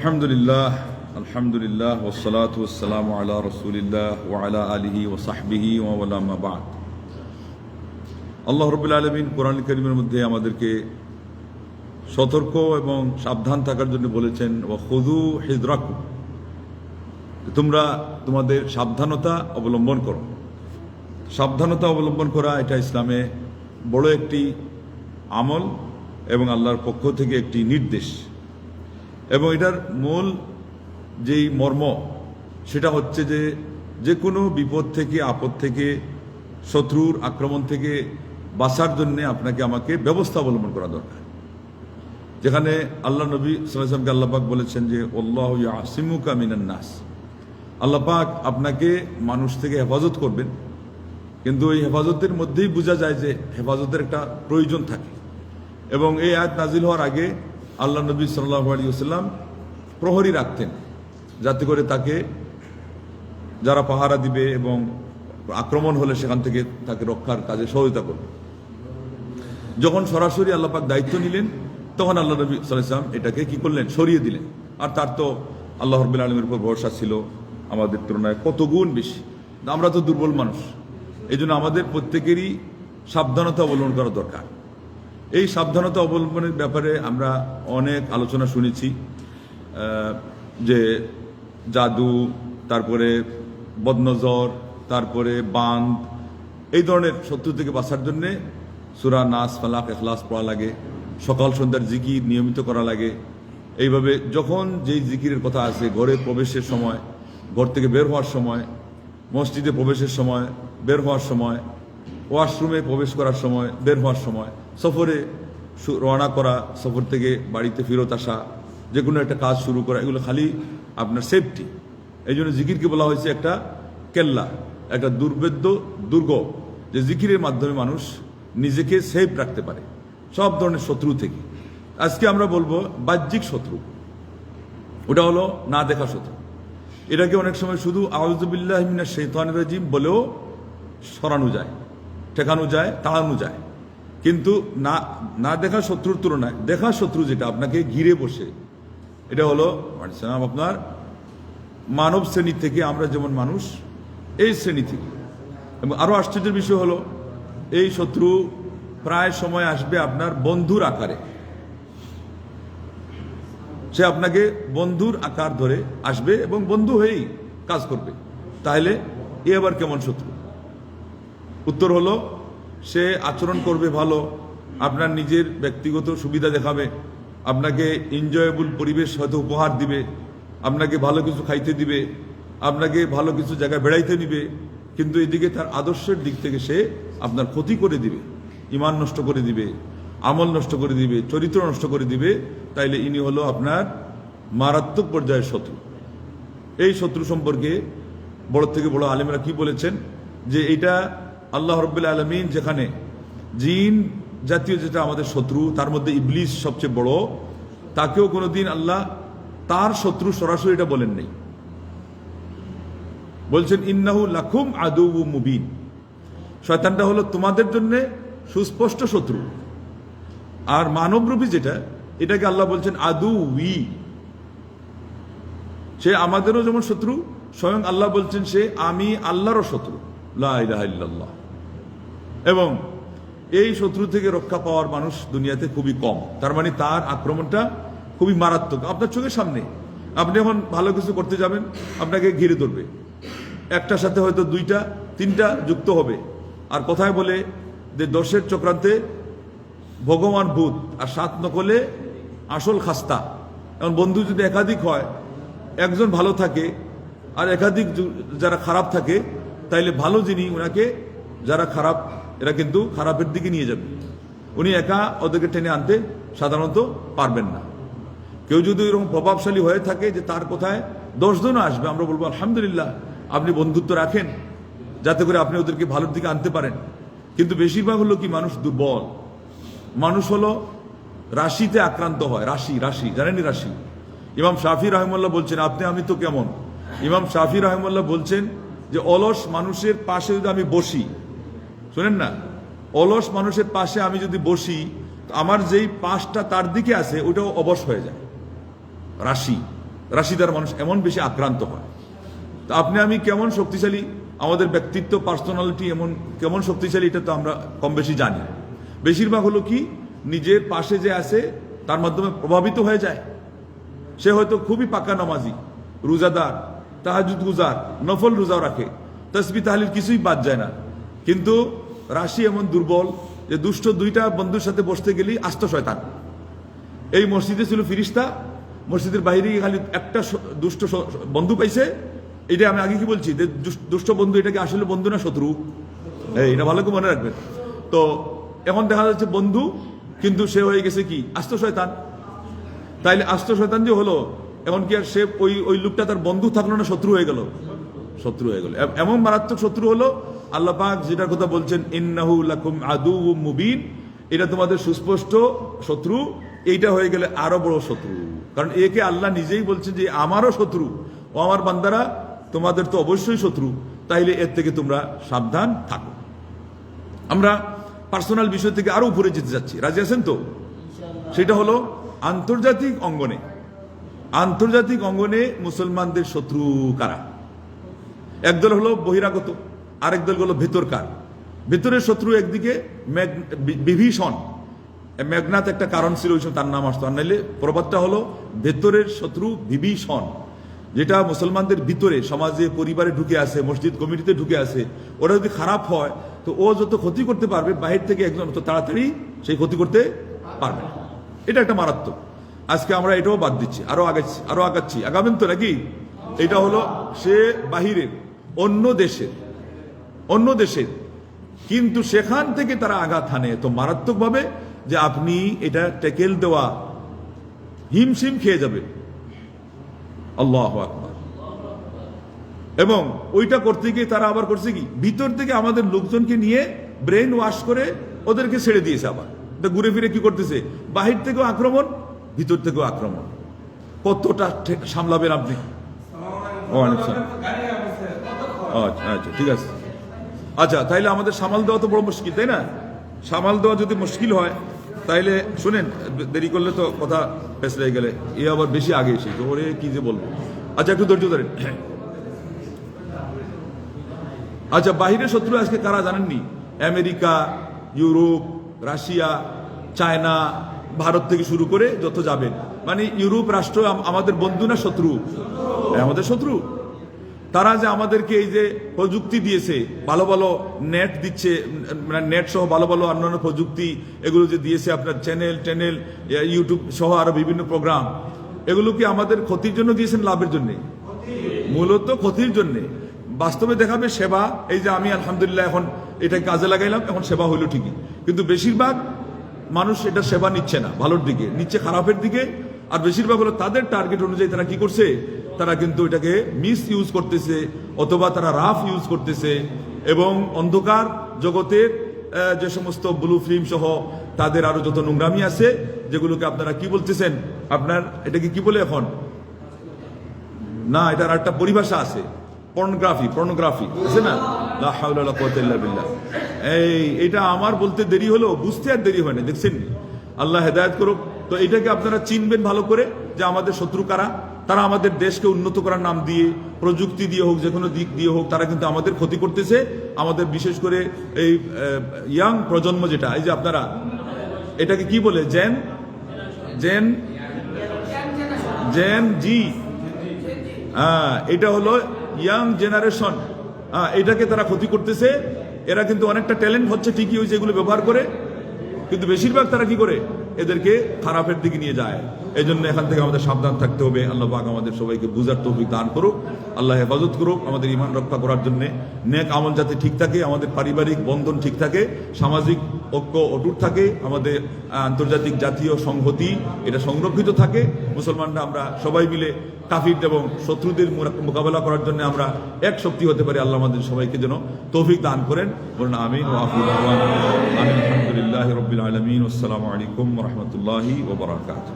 আলহামদুলিল্লাহ আলহামদুলিল্লাহ ওসলাত ওসালাম আলা রসুলিল্লাহ ওয়ালা আলিহি ও সাহবিহি ওয়ালামাবাদ আল্লাহ রবুল্লা আলমিন কোরআন করিমের মধ্যে আমাদেরকে সতর্ক এবং সাবধান থাকার জন্য বলেছেন ও খুদু হিজরাকু তোমরা তোমাদের সাবধানতা অবলম্বন করো। সাবধানতা অবলম্বন করা এটা ইসলামে বড় একটি আমল এবং আল্লাহর পক্ষ থেকে একটি নির্দেশ। এবং এটার মূল যেই মর্ম, সেটা হচ্ছে যে যে কোনো বিপদ থেকে, আপদ থেকে, শত্রুর আক্রমণ থেকে বাঁচার জন্যে আপনাকে আমাকে ব্যবস্থা অবলম্বন করা দরকার। যেখানে আল্লাহ নবী সাল্লামকে আল্লাপাক বলেছেন যে অল্লাহ আসিমুকা মিনান নাস। আল্লাপাক আপনাকে মানুষ থেকে হেফাজত করবেন। কিন্তু এই হেফাজতের মধ্যেই বোঝা যায় যে হেফাজতের একটা প্রয়োজন থাকে। এবং এই আয়াত নাজিল হওয়ার আগে আল্লাহ নবী সাল্লাহ আলী সাল্লাম প্রহরী রাখতেন, যাতে করে তাকে, যারা পাহারা দিবে এবং আক্রমণ হলে সেখান থেকে তাকে রক্ষার কাজে সহযোগিতা করবে। যখন সরাসরি আল্লাপাক দায়িত্ব নিলেন, তখন আল্লাহ নবী সাল্লাম এটাকে কি করলেন? সরিয়ে দিলেন। আর তার তো আল্লাহ রবিল আলমের উপর ভরসা ছিল আমাদের তুলনায় কত গুণ বেশি। আমরা তো দুর্বল মানুষ এই আমাদের প্রত্যেকেরই সাবধানতা অবলম্বন করা দরকার। এই সাবধানতা অবলম্বনের ব্যাপারে আমরা অনেক আলোচনা শুনেছি যে জাদু, তারপরে বদনজর, তারপরে বাঁধ, এই ধরনের শত্রু থেকে বাঁচার জন্যে সুরা নাস, ফালাক, এখলাস পড়া লাগে, সকাল সন্ধ্যার জিকির নিয়মিত করা লাগে। এইভাবে যখন যেই জিকিরের কথা আছে, ঘরে প্রবেশের সময়, ঘর থেকে বের হওয়ার সময়, মসজিদে প্রবেশের সময়, বের হওয়ার সময়, ওয়াশরুমে প্রবেশ করার সময়, বের হওয়ার সময় সফরে রওনা করা, সফর থেকে বাড়িতে ফেরত আসা, যে কোনো একটা কাজ শুরু করা, এগুলো খালি আপনার সেফটি এই জন্য জিকিরকে বলা হয়েছে একটা কেল্লা, একটা দুর্বেদ্য দুর্গ যে জিকিরের মাধ্যমে মানুষ নিজেকে সেফ রাখতে পারে। সব ধরনের শত্রু থেকে। আজকে আমরা বলব বাহ্যিক শত্রু। ওটা হলো না দেখা শত্রু। এটাকে অনেক সময় শুধু আউজবিল্লাহ মিনা শৈতান রাজিম বলেও সরানো যায়, ঠেকানো যায়, তাড়ানো যায়। কিন্তু না না দেখা শত্রুর তুলনায়, দেখা শত্রু যেটা আপনাকে ঘিরে বসে, এটা হলো মানে আপনার, মানব শ্রেণি থেকে আমরা যেমন মানুষ, এই শ্রেণি থেকে। এবং আরও আশ্চর্যের বিষয় হলো, এই শত্রু প্রায় সময় আসবে আপনার বন্ধুর আকারে। সে আপনাকে বন্ধুর আকার ধরে আসবে এবং বন্ধু হয়েই কাজ করবে। তাহলে এ আবার কেমন শত্রু? উত্তর হলো সে আচরণ করবে ভালো, আপনার নিজের ব্যক্তিগত সুবিধা দেখাবে, আপনাকে এনজয়েবল পরিবেশ হয়তো উপহার দিবে, আপনাকে ভালো কিছু খাইতে দিবে, আপনাকে ভালো কিছু জায়গায় বেড়াইতে নিবে কিন্তু এদিকে তার আদর্শের দিক থেকে সে আপনার ক্ষতি করে দিবে ইমান নষ্ট করে দিবে, আমল নষ্ট করে দিবে, চরিত্র নষ্ট করে দিবে, তাইলে ইনি হলো আপনার মারাত্মক পর্যায়ের শত্রু। এই শত্রু সম্পর্কে বড় থেকে বড় আলেমরা কি বলেছেন? যে এটা আল্লাহ রব্বুল্লা আলমিন যেখানে জিন জাতীয় যেটা আমাদের শত্রু, তার মধ্যে ইবলিস সবচেয়ে বড়, তাকেও কোনোদিন আল্লাহ তার শত্রু সরাসরি এটা বলেন নেই। বলছেন, ইন্নাহু লাখুম আদু মুবিন। শয়তানটা হলো তোমাদের জন্য সুস্পষ্ট শত্রু। আর মানবরূপী যেটা, এটাকে আল্লাহ বলছেন আদু উই সে আমাদেরও যেমন শত্রু, স্বয়ং আল্লাহ বলছেন সে আমি আল্লাহরও শত্রু। লা ইলাহা ইল্লাল্লাহ। এবং এই শত্রু থেকে রক্ষা পাওয়ার মানুষ দুনিয়াতে খুবই কম। তার মানে তার আক্রমণটা খুবই মারাত্মক। আপনার চোখের সামনে আপনি যখন ভালো কিছু করতে যাবেন, আপনাকে ঘিরে ধরবে। একটার সাথে হয়তো দুইটা, তিনটা যুক্ত হবে। আর কথায় বলে যে দশের চক্রান্তে ভগবান ভূত আর সাত নকলে আসল খাস্তা। এখন বন্ধু যদি একাধিক হয়, একজন ভালো থাকে আর একাধিক যারা খারাপ থাকে, তাইলে ভালো যিনি ওনাকে যারা খারাপ এরা কিন্তু খারাপের দিকে নিয়ে যাবে। উনি একা ওদেরকে টেনে আনতে সাধারণত পারবেন না। কেউ যদি এরকম প্রভাবশালী হয়ে থাকে যে তার কোথায় দশজনও আসবে, আমরা বলব, আলহামদুলিল্লাহ, আপনি বন্ধুত্ব রাখেন, যাতে করে আপনি ওদেরকে ভালোর দিকে আনতে পারেন। কিন্তু বেশিরভাগ হলো কি, মানুষ দুর্বল। মানুষ হলো রাশিতে আক্রান্ত হয়, রাশি রাশি জানেনই রাশি? ইমাম শাফি রহমুল্লাহ বলছেন, আপনি, আমি তো কেমন? ইমাম শাফি রহমুল্লাহ বলছেন যে, অলস মানুষের পাশে যদি আমি বসি শোনেন না? অলস মানুষের পাশে আমি যদি বসি আমার যেই পাশটা তার দিকে আছে, ওটাও অবশ হয়ে যায়। রাশি। রাশিদার মানুষ এমন বেশি আক্রান্ত হয়। তো আপনি আমি কেমন শক্তিশালী? আমাদের ব্যক্তিত্ব, পার্সোনালিটি এমন, কেমন শক্তিশালী এটা তো আমরা কম বেশি জানি। বেশিরভাগ হলো কি? নিজের পাশে যে আছে, তার মাধ্যমে প্রভাবিত হয়ে যায়। সে হয়তো খুবই পাকা নামাজি, রোজাদার তাহাজুদ গুজার, নফল রোজাও রাখে। তসবি তাহলিল কিছুই বাদ যায় না। কিন্তু রাশি এমন দুর্বল যে দুষ্ট দুইটা বন্ধুর সাথে বসতে গেলেই আস্ত শয়তান। এই মসজিদে ছিল ফিরিস্তা, মসজিদের বাইরে খালি একটা দুষ্ট বন্ধু পাইছে। এটা আমি আগে কি বলছি? যে দুষ্ট বন্ধু এটাকে আসলে বন্ধু না শত্রু? এই, এটা ভালো করে মনে রাখবেন। তো এখন দেখা যাচ্ছে বন্ধু, কিন্তু সে হয়ে গেছে কি? আস্ত শয়তান। তাইলে আস্ত শয়তান যে হলো, এমন কি আর সে ওই ওই লোকটা তার বন্ধু থাকল না, শত্রু হয়ে গেল? শত্রু হয়ে গেল। এমন মারাত্মক শত্রু হলো আল্লাহ পাক যেটার কথা বলছেন ইন্নাহু লাকুম আদু মুবিন। এটা তোমাদের সুস্পষ্ট শত্রু এইটা হয়ে গেলে আরও বড় শত্রু। কারণ একে আল্লাহ নিজেই বলছেন যে আমারও শত্রু। ও আমার বান্দারা তোমাদের তো অবশ্যই শত্রু। তাইলে এর থেকে তোমরা সাবধান থাকো। আমরা পার্সোনাল বিষয় থেকে আরও উপরে যেতে যাচ্ছি। রাজি আছেন তো? সেটা হলো আন্তর্জাতিক অঙ্গনে। আন্তর্জাতিক অঙ্গনে মুসলমানদের শত্রু কারা? একদল হলো বহিরাগত। আরেক দল হলো ভেতরকার। ভেতরের শত্রু একদিকে বিভীষণ। মেঘনাথ একটা কারণ ছিল, ওই তার নাম আসতো। আর নাইলে প্রবাদটা হলো, ভেতরের শত্রু বিভীষণ, যেটা মুসলমানদের ভিতরে, সমাজে, পরিবারে ঢুকে আছে, মসজিদ কমিটিতে ঢুকে আছে। ওরা যদি খারাপ হয়, তো ও যত ক্ষতি করতে পারবে, বাহির থেকে একজন তত তাড়াতাড়ি সেই ক্ষতি করতে পারবে। এটা একটা মারাত্মক। আজকে আমরা এটাও বাদ দিচ্ছি আরও আগাচ্ছি আরও আগাচ্ছি। আগাবেন তো নাকি? এটা হলো সে বাহিরের, অন্য দেশের। অন্য দেশের কিন্তু সেখান থেকে তারা আঘাত হানে। তো মারাত্মকভাবে যে আপনি এটা টেকেল দেওয়া হিমশিম খেয়ে যাবে আল্লাহ আকবার। এবং ওইটা করতে গিয়ে তারা আবার করছে কি? ভিতর থেকে আমাদের লোকজনকে নিয়ে ব্রেন ওয়াশ করে ওদেরকে ছেড়ে দিয়েছে আবার। এটা ঘুরে ফিরে কি করতেছে? বাহির থেকেও আক্রমণ ভিতর থেকেও আক্রমণ। কতটা সামলাবেন আপনি? আচ্ছা আচ্ছা ঠিক আছে। আচ্ছা তাইলে আমাদের সামাল দেওয়া তো বড় মুশকিল, তাই না? সামাল দেওয়া যদি মুশকিল হয়, তাইলে শুনেন, দেরি করলে তো কথা পেছলে গেলে। এ আবার বেশি আগে এসে ওরে কি যে বলব? আচ্ছা একটু ধৈর্য ধরেন। আচ্ছা বাহিরের শত্রু আজকে কারা জানেননি? America, Europe, Russia, China, Bharat থেকে শুরু করে যত যাবেন মানে ইউরোপ রাষ্ট্র আম- আমাদের বন্ধু না শত্রু? আমাদের শত্রু। তারা যে আমাদেরকে এই যে প্রযুক্তি দিয়েছে, ভালো ভালো নেট দিচ্ছে মানে নেট সহ ভালো ভালো অন্যান্য প্রযুক্তি এগুলো যে দিয়েছে আপনার চ্যানেল ট্যানেল ইউটিউব সহ আরও বিভিন্ন প্রোগ্রাম এগুলো কি আমাদের ক্ষতির জন্য দিয়েছেন, লাভের জন্য? মূলত ক্ষতির জন্য। বাস্তবে দেখাবে সেবা, এই যে আমি আলহামদুলিল্লাহ এখন এটা কাজে লাগাইলাম, এখন সেবা হইল ঠিকই। কিন্তু বেশিরভাগ মানুষ এটা সেবা নিচ্ছে না, ভালোর দিকে, নিচ্ছে খারাপের দিকে, আর বেশিরভাগ হলো তাদের টার্গেট অনুযায়ী তারা কি করছে তারা কিন্তু এটাকে মিস ইউজ করতেছে, অথবা তারা রাফ ইউজ করতেছে, এবং অন্ধকার জগতের যে সমস্ত ব্লু ফিল্ম সহ তাদের আরও যত নোংরামি আছে, যেগুলোকে আপনারা কি বলতেছেন? আপনার, এটাকে কি বলে এখন? না, এটার একটা পরিভাষা আছে পর্নোগ্রাফি পর্নোগ্রাফি আছে না? এই, এটা আমার বলতে দেরি হলো বুঝতে আর দেরি হয় না, দেখছেন? আল্লাহ হেদায়ত করুক। তো এটাকে আপনারা চিনবেন ভালো করে যে আমাদের শত্রু কারা? তারা আমাদের দেশকে উন্নত করার নাম দিয়ে, প্রযুক্তি দিয়ে হোক যে কোনো দিক দিয়ে হোক, তারা কিন্তু আমাদের ক্ষতি করতেছে। আমাদের বিশেষ করে এই ইয়াং প্রজন্ম যেটা, এই যে আপনারা, এটাকে কি বলে? জেন জেন জেন জি হ্যাঁ এটা হলো ইয়াং জেনারেশন। হ্যাঁ এটাকে তারা ক্ষতি করতেছে। এরা কিন্তু অনেকটা ট্যালেন্ট হচ্ছে ঠিকই ওই যেগুলো ব্যবহার করে। কিন্তু বেশিরভাগ তারা কি করে? এদেরকে খারাপের দিকে নিয়ে যায়। এই জন্য এখান থেকে আমাদের সাবধান থাকতে হবে। আল্লাহ পাক আমাদের সবাইকে বুঝার তৌফিক দান করুক। আল্লাহ হেফাজত করুক আমাদের ইমান রক্ষা করার জন্য। নেক আমল যাতে ঠিক থাকে, আমাদের পারিবারিক বন্ধন ঠিক থাকে, সামাজিক ঐক্য অটুট থাকে, আমাদের আন্তর্জাতিক জাতীয় সংহতি, এটা সংরক্ষিত থাকে। মুসলমানরা আমরা সবাই মিলে কাফির এবং শত্রুদের মোকাবেলা করার জন্য আমরা এক শক্তি হতে পারি। আল্লাহ আমাদের সবাইকে যেন তৌফিক দান করেন। বলুন আমিন আলহামদুলিল্লাহ রবিল আলমিন। আসসালামু আলাইকুম রহমতুল্লাহি ওবরাকাত